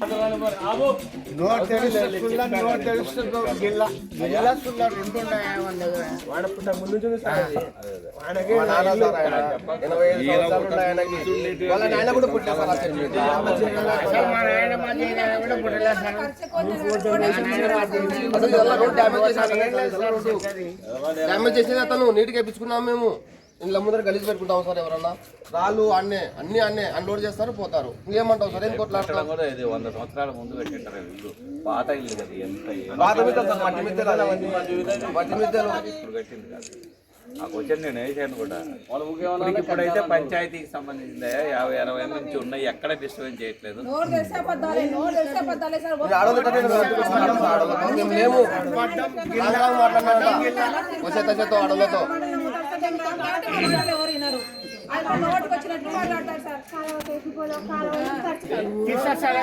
Note తెలిస్తే Sulla note తెలిస్తే గిల్ల. గిల్ల సుల్ల రెండు ఉన్నాయా మన దగ్గర వాడ పుట్ట ముందు నుంచి సార్ అది. వాడకి మా నాన్న సార్ ఆయన. ఎనభై ఐదు సంవత్సరాలు ఉన్నాయి ఆయనకి వాళ్ళ నాయన కూడా పుట్టిన సార్ ఆ చెట్టు మీద. అసలు మా నాయన మా జీవితం కూడా పుట్టలేదు సార్. అసలు ఇవాళ రోడ్ డ్యామేజ్ చేసిన రోడ్డు. డ్యామేజ్ చేసేది అతను. నీట్గా మేము. ఇంట్లో ముందర గలీజ్ పెట్టుకుంటాం సార్ ఎవరన్నా? రాళ్ళు అన్నే అన్ని అన్నే అన్లోడ్ చేస్తారు పోతారు. ఇంకేమంటావు సార్? ఏం కొట్లాడతాం కూడా ఇది వంద సంవత్సరాల ముందు కట్టింటారు ఇల్లు. పాత ఇల్లు కదా ఎంత పాత మిద్దెలు సార్ మట్టి మిద్దెలు అది. మట్టి మిద్దెలు ఇప్పుడు కట్టింది కాదు. ఆ క్వశ్చన్ నేను వేసాను కూడా. ఇప్పటికి ఇప్పుడైతే పంచాయతీకి సంబంధించింది. యాభై అరవై నుంచి ఉన్నాయి. ఎక్కడ డిస్టర్బెన్స్ చేయట్లేదు. మేము కట్టుకుంటున్నాం సార్.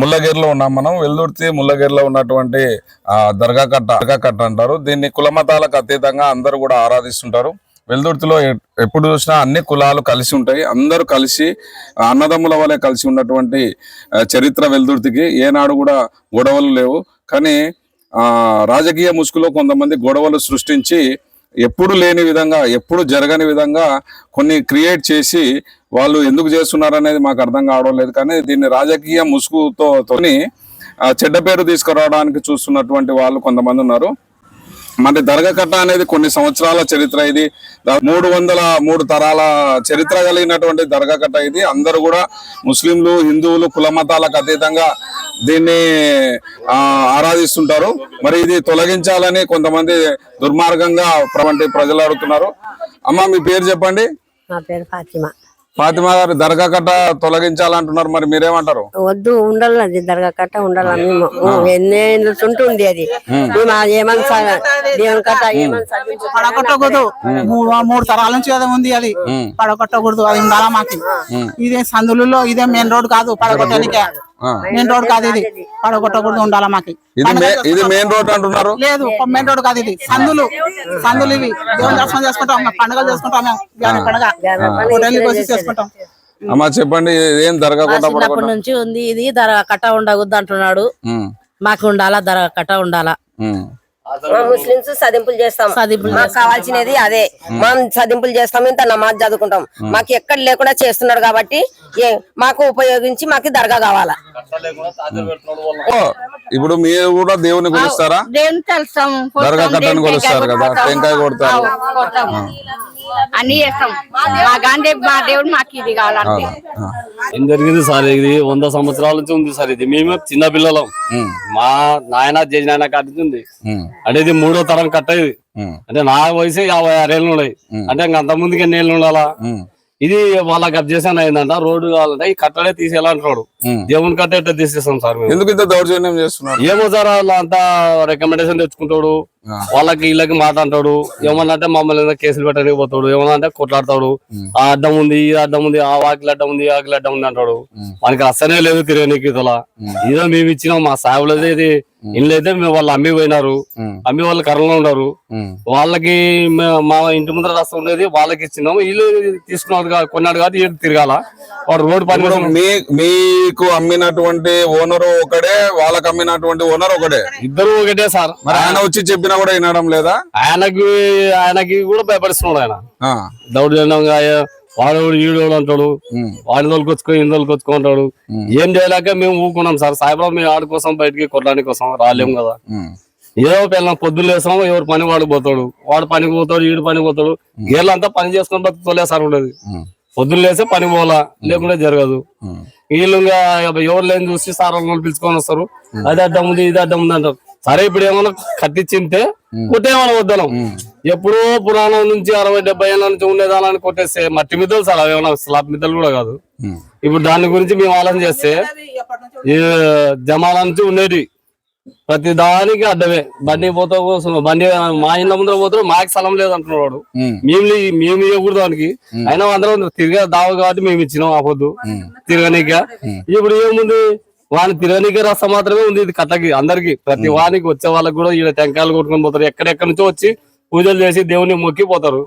ముల్లగిరిలో ఉన్నాం మనం. వెల్దుర్తి ముల్లగిరిలో ఉన్నటువంటి దర్గా కట్ట దర్గా కట్ట అంటారు. దీన్ని కులమతాలకు అతీతంగా అందరూ కూడా ఆరాధిస్తుంటారు. వెల్దుర్తిలో ఎప్పుడు చూసినా అన్ని కులాలు కలిసి ఉంటాయి. అందరూ కలిసి అన్నదమ్ముల వలె కలిసి ఉన్నటువంటి చరిత్ర వెల్దుర్తికి. ఏనాడు కూడా గొడవలు లేవు. కానీ రాజకీయ ముసుగులో కొంతమంది గొడవలు సృష్టించి ఎప్పుడు లేని విధంగా ఎప్పుడు జరగని విధంగా కొన్ని క్రియేట్ చేసి వాళ్ళు ఎందుకు చేస్తున్నారు అనేది మాకు అర్థం కావడం లేదు. కానీ దీన్ని రాజకీయ ముసుగుతో తోని చెడ్డ పేరు తీసుకురావడానికి చూస్తున్నటువంటి వాళ్ళు కొంతమంది ఉన్నారు. మరి దర్గాకట్ట అనేది కొన్ని సంవత్సరాల చరిత్ర ఇది. మూడు వందల మూడు తరాల చరిత్ర కలిగినటువంటి దర్గాకట్ట ఇది. అందరూ కూడా ముస్లింలు హిందువులు కుల మతాలకు అతీతంగా దీన్ని ఆ, ఆరాధిస్తుంటారు. మరి ఇది తొలగించాలని కొంతమంది దుర్మార్గంగా ప్రవంటి ప్రజలు అడుగుతున్నారు. అమ్మ మీ పేరు చెప్పండి? నా పేరు ఫాతిమా. ఫాతిమా గారు దర్గా కట్ట తొలగించాలంటున్నారు. మరి మీరేమంటారు? వద్దు ఉండాలి దర్గా కట్ట ఉండాలి మేము. ఎన్ని ఏళ్ళు ఉంటుంది అది. మేము దేవుని కట్ట పడగొట్టకూడదు. మూడు మూడు తరాల నుంచి అదే ఉంది అది. పడగొట్టకూడదు అది ఉండాలా మాకు. ఇదే సందులలో ఇదే మెయిన్ రోడ్ కాదు పడగొట్టడానికే. మెయిన్ రోడ్ కాదు ఇది. పడగొట్టకూడదు ఉండాలా మాకు. ఇది మెయిన్ రోడ్ అంటున్నారు? లేదు మెయిన్ రోడ్ కాదు ఇది. సందులు. సందులు ఇవి. దేవుని దర్శనం చేసుకుంటాం. పండుగలు చేసుకుంటాం మేము. పండుగ. హోటల్ కోసి చేసుకుంటాం. అమ్మ చెప్పండి ఏం దర్గా చిన్నప్పటి నుంచి ఉంది ఇది. ధర కట్ట ఉండకూడదు అంటున్నాడు. మాకు ఉండాలా ధర కట్ట ఉండాలా? మా ముస్లింస్ సదింపులు చేస్తాం. మాకు కావాల్సినది అదే. మనం సదింపులు చేస్తాం ఇంత నమాజ్ చదువుకుంటాం. మాకు ఎక్కడ లేకుండా చేస్తున్నాడు కాబట్టి ఏ- మాకు ఉపయోగించి మాకు దర్గా కావాలా. ఇప్పుడు మీరు కూడా దేవుని కొలుస్తారా? దేవుని తెలుస్తాం దర్గా కట్టని కొలుస్తారు కదా టెంకాయ కొడతారు. అన్ని చేస్తాం. మా గాంధీ మా దేవుడు మాకు ఇది కావాలంటే. ఏం జరిగింది సార్ ఇది? వంద సంవత్సరాల నుంచి ఉంది సార్ ఇది. మేము చిన్న పిల్లలం. మా నాయన చేసిన కట్టింది ఉమ్, అంటే ఇది మూడో తరం కట్ట ఇది. అంటే నా వయసు యాభై ఆరేళ్ళు ఉన్నాయి. అంటే ఇంక అంత ముందుకి ఎన్ని ఏళ్ళు ఉండాలా? ఇది వాళ్ళకి అబ్జెక్షన్ అయిందంట రోడ్డు కావాలంటే ఈ కట్టడే తీసేయాలంటున్నాడు. దేవుని కట్ట ఎట్లా తీసేస్తాం సార్ ఎందుకు ఇంత దౌర్జన్యం చేస్తున్నారు? ఏమో సార్ వాళ్ళు అంతా రికమెండేషన్ తెచ్చుకుంటాడు. వాళ్ళకి వీళ్ళకి మాట అంటాడు ఏమన్నా అంటే మమ్మల్ని కేసులు పెట్టడానికి పోతాడు. ఏమన్నా అంటే కొట్లాడతాడు ఆ అడ్డం ఉంది ఈ అడ్డం ఉంది ఆ వాకిలి అడ్డం ఉంది వాకిలి అడ్డం ఉంది అంటాడు. మనకి అసలే లేదు తిరగనీకి ఇతల ఇదో మేము ఇచ్చినాం మా సాగులది ఇది. ఇల్లు అయితే మేము వాళ్ళు అమ్మి పోయినారు. అమ్మి వాళ్ళు కర్రలో ఉన్నారు. వాళ్ళకి మే- ఇంటి ముందర రస్తా ఉండేది వాళ్ళకి ఇచ్చినాం. ఇల్లు తీసుకున్నాడు కా- కొన్నాడు కాబట్టి ఇల్లు తిరగాల. వాడు రోడ్డు పని మీకు అమ్మినటువంటి ఓనర్ ఒకడే వాళ్ళకి అమ్మినటువంటి ఓనర్ ఒకడే? ఇద్దరు ఒకటే సార్. మరి ఆయన వచ్చి చెప్పినా కూడా వినడం లేదా? ఆయనకి ఆయనకి కూడా భయపడిస్తున్నాడు ఆయన. దౌర్జన్యంగా వాడు ఈడోడు అంటాడు. వాడి తోలుకొచ్చుకో ఇందులో తోలుకొచ్చుకో అంటాడు. ఏం చేయలేక మేము ఊరుకున్నాం సార్. సాయిబాబా మేము ఆడి కోసం బయటికి కొట్టడానికి కోసం రాలేము కదా. ఏదో పిల్లలు పొద్దున్న లేస్తాం ఎవరు పని వాడు పోతాడు. వాడు పనికి పోతాడు ఈడు పని పోతాడు. వీళ్ళంతా పని చేసుకొని బతుకుతోలే సార్ ఉండదు. పొద్దున్న లేస్తే పని పోలా లేకుంటే జరగదు. వీళ్ళు ఎవరు లేని చూసి సార్ పిలుచుకొని వస్తారు. అది అడ్డం ఉంది ఇది అడ్డం ఉంది అంటారు. సరే ఇప్పుడు ఏమన్నా కట్టించింటే కొట్టేమన్నా వద్దలం ఎప్పుడో పురాణం నుంచి అరవై డెబ్బై ఏళ్ళ నుంచి ఉండేదాలని కొట్టేస్తే మట్టి మిద్దలు సార్ అవి ఏమన్నా స్లాబ్ మిద్దలు కూడా కాదు. ఇప్పుడు దాని గురించి మేము ఆలోచన చేస్తే ఈ జమాల నుంచి ఉండేటి ప్రతి దానికి అడ్డమే. బండి పోతా కోసం బండి మా ఇంట్లో ముందర పోతాడు మాకు స్థలం లేదు అంటున్నాడు. మేము. మేము ఇవ్వకూడదు దానికి అయినా అందరం తిరిగే దావ కాబట్టి మేము ఇచ్చినాం ఆ పొద్దు. తిరగనీక. ఇప్పుడు ఏముంది? వాని తిరగనీకే రస్తా మాత్రమే ఉంది. ఇది కట్టకి అందరికి. ప్రతి వానికి వచ్చే వాళ్ళకి కూడా ఈడ టెంకాయలు కొట్టుకొని పోతారు. ఎక్కడెక్కడి నుంచో వచ్చి పూజలు చేసి దేవుని మొక్కిపోతారు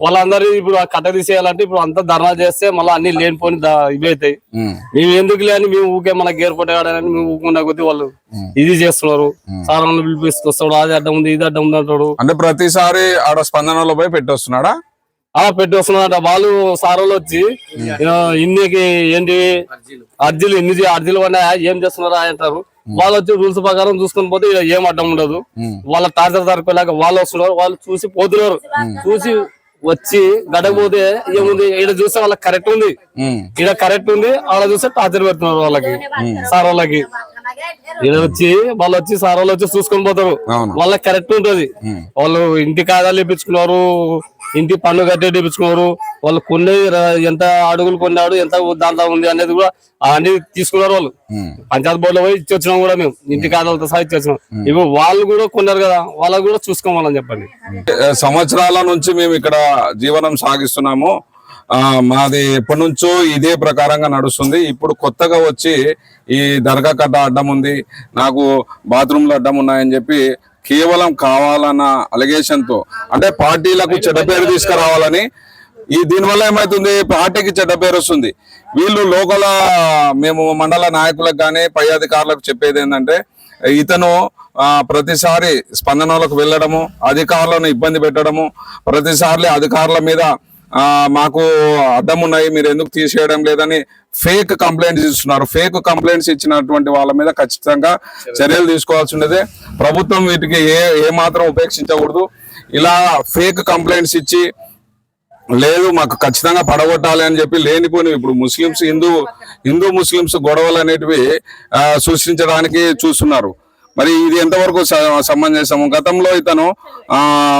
వాళ్ళందరూ ఇప్పుడు ఆ కట్ట తీసేయాలంటే ఇప్పుడు అంతా ధర్నా చేస్తే మళ్ళీ అన్ని లేనిపోని దా- ఇవి అవుతాయి మేము ఎందుకు లేని మేము ఊకే మన గేర్ పట్టేవాడని మేము ఊకుండా కొద్ది వాళ్ళు ఇది చేస్తున్నారు. సారాన్ని పిలిపిస్తున్నాడు అది అడ్డం ఉంది ఇది అడ్డం ఉంది అంటాడు. అంటే ప్రతిసారి ఆడ స్పందనలో పోయి పెట్టొస్తున్నాడా? పెట్టి వస్తున్నారట వాళ్ళు సారోళ్ళు వచ్చి ఇన్నికి ఏంటి అర్జీలు ఎన్ని చే- అర్జీలు ఉన్నాయా ఏం చేస్తున్నారా అంటారు. వాళ్ళు వచ్చి రూల్స్ ప్రకారం చూసుకొని పోతే ఏం అడ్డం ఉండదు. వాళ్ళ టార్చర్ తరపేలాగా వాళ్ళు వస్తున్నారు. వాళ్ళు చూసి పోతున్నారు. చూసి వచ్చి గడకపోతే ఏముంది? ఈడ చూస్తే వాళ్ళకి కరెక్ట్ ఉంది. ఈడ కరెక్ట్ ఉంది. ఆడ చూస్తే టార్చర్ పెడుతున్నారు వాళ్ళకి. సార్ వాళ్ళకి. ఈడ వచ్చి వాళ్ళు వచ్చి సార్ వాళ్ళు వచ్చి చూసుకొని పోతారు. వాళ్ళకి కరెక్ట్ ఉంటది. వాళ్ళు ఇంటి కాదాలు ఇప్పించుకున్నారు. ఇంటి పన్ను కట్టి ఇప్పించుకున్నారు వాళ్ళు కొన్ని ఎంత అడుగులు కొన్నాడు ఎంత దాంట్లో ఉంది అనేది కూడా అన్ని తీసుకున్నారు వాళ్ళు. పంచాయత్ బోర్డులో పోయి ఇచ్చి వచ్చినాం కూడా మేము. ఇంటి కాదాలతో సహా ఇచ్చి వచ్చినాం ఇప్పుడు వాళ్ళు కూడా కొన్నారు కదా వాళ్ళకి కూడా చూసుకోవాలని చెప్పండి. సంవత్సరాల నుంచి మేము ఇక్కడ జీవనం సాగిస్తున్నాము. ఆ మాది ఎప్పటి నుంచో ఇదే ప్రకారంగా నడుస్తుంది. ఇప్పుడు కొత్తగా వచ్చి ఈ దర్గా కట్ట అడ్డం ఉంది. నాకు బాత్రూంలో అడ్డం ఉన్నాయని చెప్పి కేవలం కావాలన్న అలిగేషన్తో అంటే పార్టీలకు చెడ్డ పేరు తీసుకురావాలని ఈ దీనివల్ల ఏమవుతుంది పార్టీకి చెడ్డ పేరు వస్తుంది. వీళ్ళు లోకల్ మేము మండల నాయకులకు కానీ పై అధికారులకు చెప్పేది ఏంటంటే ఇతను ప్రతిసారి స్పందనలకు వెళ్ళడము అధికారులను ఇబ్బంది పెట్టడము ప్రతిసారి అధికారుల మీద మాకు అడ్డం ఉన్నాయి మీరు ఎందుకు తీసేయడం లేదని ఫేక్ కంప్లైంట్స్ ఇస్తున్నారు. ఫేక్ కంప్లైంట్స్ ఇచ్చినటువంటి వాళ్ళ మీద ఖచ్చితంగా చర్యలు తీసుకోవాల్సి ఉండేది ప్రభుత్వం వీటికి ఏ ఏ మాత్రం ఉపేక్షించకూడదు. ఇలా ఫేక్ కంప్లైంట్స్ ఇచ్చి లేదు మాకు ఖచ్చితంగా పడగొట్టాలి అని చెప్పి లేనిపోయినవి ఇప్పుడు ముస్లిమ్స్ హిందూ హిందూ ముస్లిమ్స్ గొడవలు అనేటివి సృష్టించడానికి చూస్తున్నారు. మరి ఇది ఎంతవరకు స- సమంజసము గతంలో ఇతను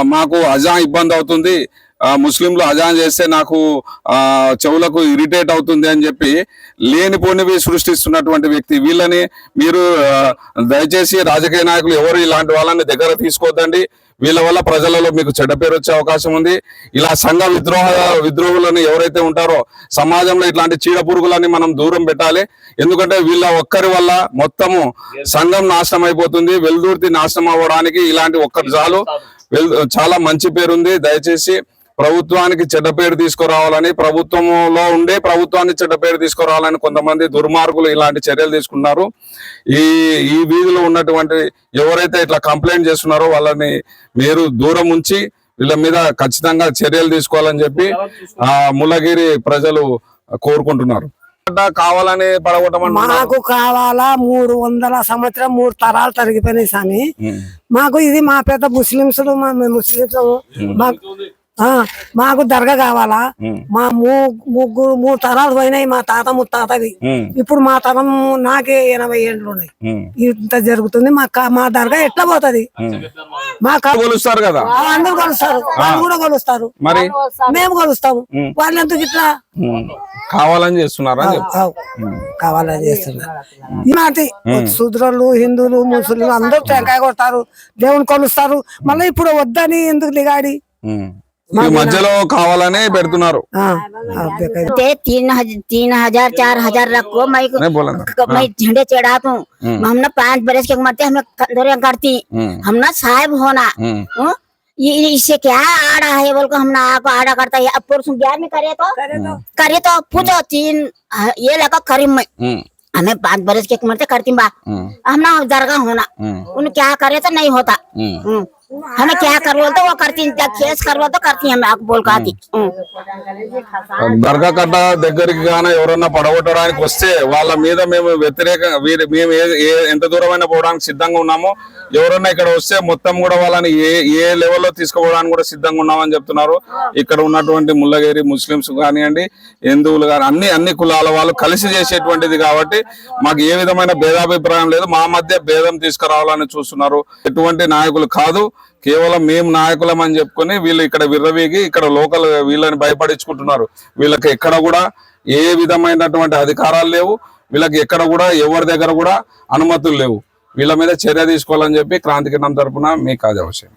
మాకు అజా ఇబ్బంది అవుతుంది. ముస్లింలు అజాన్ చేస్తే నాకు చెవులకు ఇరిటేట్ అవుతుంది అని చెప్పి లేనిపోనివి సృష్టిస్తున్నటువంటి వ్యక్తి. వీళ్ళని మీరు దయచేసి రాజకీయ నాయకులు ఎవరు ఇలాంటి వాళ్ళని దగ్గర తీసుకోవద్దండి వీళ్ళ వల్ల ప్రజలలో మీకు చెడ్డ పేరు వచ్చే అవకాశం ఉంది. ఇలా సంఘ విద్రోహ విద్రోహులను ఎవరైతే ఉంటారో సమాజంలో ఇట్లాంటి చీడ పురుగులని మనం దూరం పెట్టాలి. ఎందుకంటే వీళ్ళ ఒక్కరి వల్ల మొత్తము సంఘం నాశనం అయిపోతుంది. వెల్దుర్తి నాశనం అవ్వడానికి ఇలాంటి ఒక్కరు చాలు. వెల్- చాలా మంచి పేరుంది. దయచేసి ప్రభుత్వానికి చెడ్డ పేరు తీసుకురావాలని ప్రభుత్వంలో ఉండే ప్రభుత్వాన్ని చెడ్డ పేరు తీసుకురావాలని కొంతమంది దుర్మార్గులు ఇలాంటి చర్యలు తీసుకున్నారు ఈ ఈ వీధిలో ఉన్నటువంటి ఎవరైతే ఇట్లా కంప్లైంట్ చేస్తున్నారో వాళ్ళని మీరు దూరం ఉంచి వీళ్ళ మీద ఖచ్చితంగా చర్యలు తీసుకోవాలని చెప్పి ఆ ముల్లగిరి ప్రజలు కోరుకుంటున్నారు. కావాలని పడగొట్టమని మాకు కావాలా? మూడు వందల సంవత్సరం మూడు తరాలు తరిగిపోయినాయి స్వామి. మాకు ఇది మా పెద్ద ముస్లింస్ మా ముస్లింస్ మాకు మాకు దర్గా కావాలా? మా ముగ్గురు మూడు తరాలు పోయినాయి మా తాత ముత్తాతది ఇప్పుడు మా తరం నాకే ఎనభై ఏండ్లు ఉన్నాయి. ఇంత జరుగుతుంది మా మా దర్గా ఎట్లా పోతది? మా కొలుస్తారు కదా? అందరూ కొలుస్తారు వాళ్ళు కూడా కొలుస్తారు మరి? మేము కొలుస్తాము వాళ్ళు ఎందుకు ఇట్లా? కావాలని చేస్తున్నారా. కావాలని చేస్తున్నారు. ఈనాటి శూద్రులు హిందువులు ముస్లింలు అందరూ టెంకాయ కొడతారు దేవుని కొలుస్తారు. మళ్ళీ ఇప్పుడు వద్దని ఎందుకు లిగాడి ఉమ్. ఈ మధ్యలో కావాలనే పెడుతున్నారు ఆ, ఆ, బేకారీ. ते तीन हज, तीन हजार चार हजार रखो मैं नहीं बोला था। क- मैं झंडे चढ़ाता हूँ हम ना पांच बरस के मरते हमें कंदरिया करती हम ना साहेब होना हम्म? ये ये इससे क्या आड़ा है बोल को हम ना आपको आड़ा करता है अब पुरुष ग्यारह में करे तो करे तो पूछो तीन हाँ, ये लगा करीम में ఉమ్. हमें पांच बरस के मरते करती बा हम ना दरगाह होना उन क्या करे तो नहीं होता हम्म। हमें क्या करवा तो वो करती जब केस करवा तो करती हमें आप बोल का आती हम्म। దర్గా కట్ట దగ్గరికి గాన ఎవరన్నా పడగొట్టడానికి వస్తే వాళ్ళ మీద మేము వ్యతిరేకంగా వీరి- మేము ఏ- ఏ- ఎంత దూరమైనా పోవడానికి సిద్ధంగా ఉన్నామో ఎవరన్నా ఇక్కడ వస్తే మొత్తం కూడా వాళ్ళని ఏ ఏ లెవెల్లో తీసుకుపోవడానికి కూడా సిద్ధంగా ఉన్నామని చెప్తున్నారు ఇక్కడ ఉన్నటువంటి ముల్లగిరి ముస్లింస్ కానివ్వండి హిందువులు కానీ అన్ని అన్ని కులాల వాళ్ళు కలిసి చేసేటువంటిది కాబట్టి మాకు ఏ విధమైన భేదాభిప్రాయం లేదు మా మధ్య భేదం తీసుకురావాలని చూస్తున్నారు ఎటువంటి నాయకులు కాదు కేవలం మేము నాయకులం అని చెప్పుకొని వీళ్ళు ఇక్కడ విర్రవీగి ఇక్కడ లోకల్ వీళ్ళని భయపడించుకుంటున్నారు. వీళ్ళకి ఎక్కడ కూడా ఏ విధమైనటువంటి అధికారాలు లేవు. వీళ్ళకి ఎక్కడ కూడా ఎవరి దగ్గర కూడా అనుమతులు లేవు. వీళ్ళ మీద చర్య తీసుకోవాలని చెప్పి క్రాంతికిరణం తరపున మీ కాజా అవసరం